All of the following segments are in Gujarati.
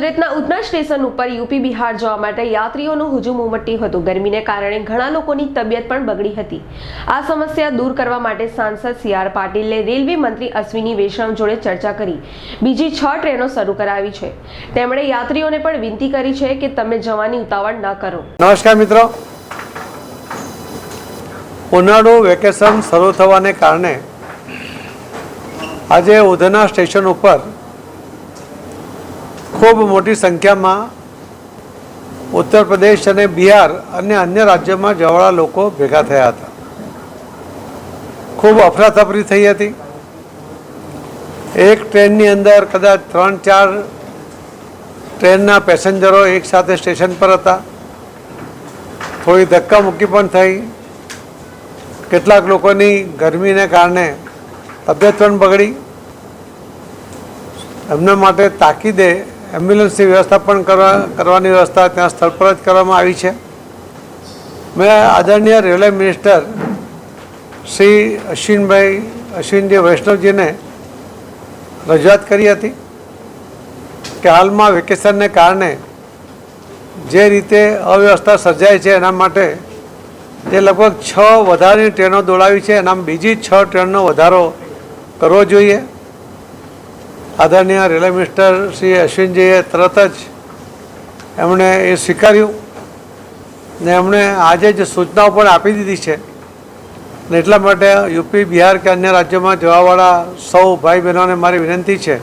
સ્ટેશન ઉપર યુપી બિહાર જવા માટે યાત્રીઓનું હુજુમ ઉમટ્યું હતું. ગરમીને કારણે ઘણા લોકોની તબિયત પણ બગડી હતી. આ સમસ્યા દૂર કરવા માટે સાંસદ સી આર પાટીલે રેલવે મંત્રી અશ્વિની વૈષ્ણવ જોડે ચર્ચા કરી. બીજી છ ટ્રેનો શરૂ કરાવી છે. તેમણે યાત્રીઓને પણ વિનંતી કરી છે કે તમે જવાની ઉતાવળ ન કરો. નમસ્કાર મિત્રો. ઉનાળુ વેકેશન શરૂ થવાને કારણે આજે ઉધના સ્ટેશન ઉપર ખૂબ મોટી સંખ્યામાં ઉત્તર પ્રદેશ અને બિહાર અને અન્ય રાજ્યોમાં જવાળા લોકો ભેગા થયા હતા. ખૂબ અફરાતફરી થઈ હતી. એક ટ્રેનની અંદર કદાચ ત્રણ, ચાર ટ્રેનના પેસેન્જરો એકસાથે સ્ટેશન પર હતા. થોડી ધક્કા મૂકી પણ થઈ. કેટલાક લોકોની ગરમીને કારણે તબિયત પણ બગડી. એમના માટે તાકીદે એમ્બ્યુલન્સની વ્યવસ્થા પણ કરવા, કરવાની વ્યવસ્થા ત્યાં સ્થળ પર જ કરવામાં આવી છે. મેં આદરણીય રેલવે મિનિસ્ટર શ્રી અશ્વિનભાઈ, અશ્વિનજી વૈષ્ણવજીને રજૂઆત કરી હતી કે હાલમાં વેકેશનને કારણે જે રીતે અવ્યવસ્થા સર્જાય છે એના માટે જે લગભગ છ વધારાની ટ્રેનો દોડાવી છે. એનામાં બીજી છ ટ્રેનનો વધારો કરવો જોઈએ. આદરણીય રેલવે મિનિસ્ટર શ્રી અશ્વિનજીએ તરત જ એમણે એ સ્વીકાર્યું ને એમણે આજે જ સૂચનાઓ પણ આપી દીધી છે ને એટલા માટે યુપી, બિહાર કે અન્ય રાજ્યોમાં જવાવાળા સૌ ભાઈ બહેનોને મારી વિનંતી છે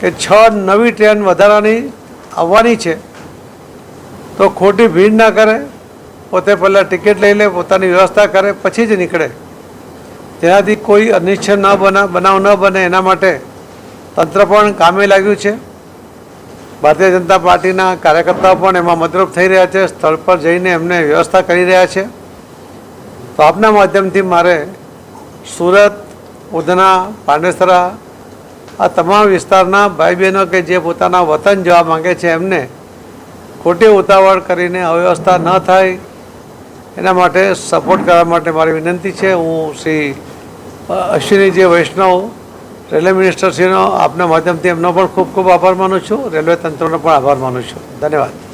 કે છ નવી ટ્રેન વધારાની આવવાની છે તો ખોટી ભીડ ના કરે, પોતે પહેલાં ટિકિટ લઈ લે, પોતાની વ્યવસ્થા કરે, પછી જ નીકળે. તેનાથી કોઈ અનિચ્છ ન બના, બનાવ ન બને એના માટે તંત્ર પણ કામે લાગ્યું છે. ભારતીય જનતા પાર્ટીના કાર્યકર્તાઓ પણ એમાં મદરૂપ થઈ રહ્યા છે, સ્થળ પર જઈને એમને વ્યવસ્થા કરી રહ્યા છે. તો આપના માધ્યમથી મારે સુરત, ઉધના, પાંડેસરા, આ તમામ વિસ્તારના ભાઈ બહેનો કે જે પોતાના વતન જવા માગે છે એમને ખોટી ઉતાવળ કરીને અવ્યવસ્થા ન થાય. એના માટે સપોર્ટ કરવા માટે મારી વિનંતી છે. હું શ્રી અશ્વિનીજી વૈષ્ણવ રેલવે મિનિસ્ટરશ્રીનો આપના માધ્યમથી એમનો પણ ખૂબ ખૂબ આભાર માનું છું. રેલવે તંત્રનો પણ આભાર માનું છું. ધન્યવાદ.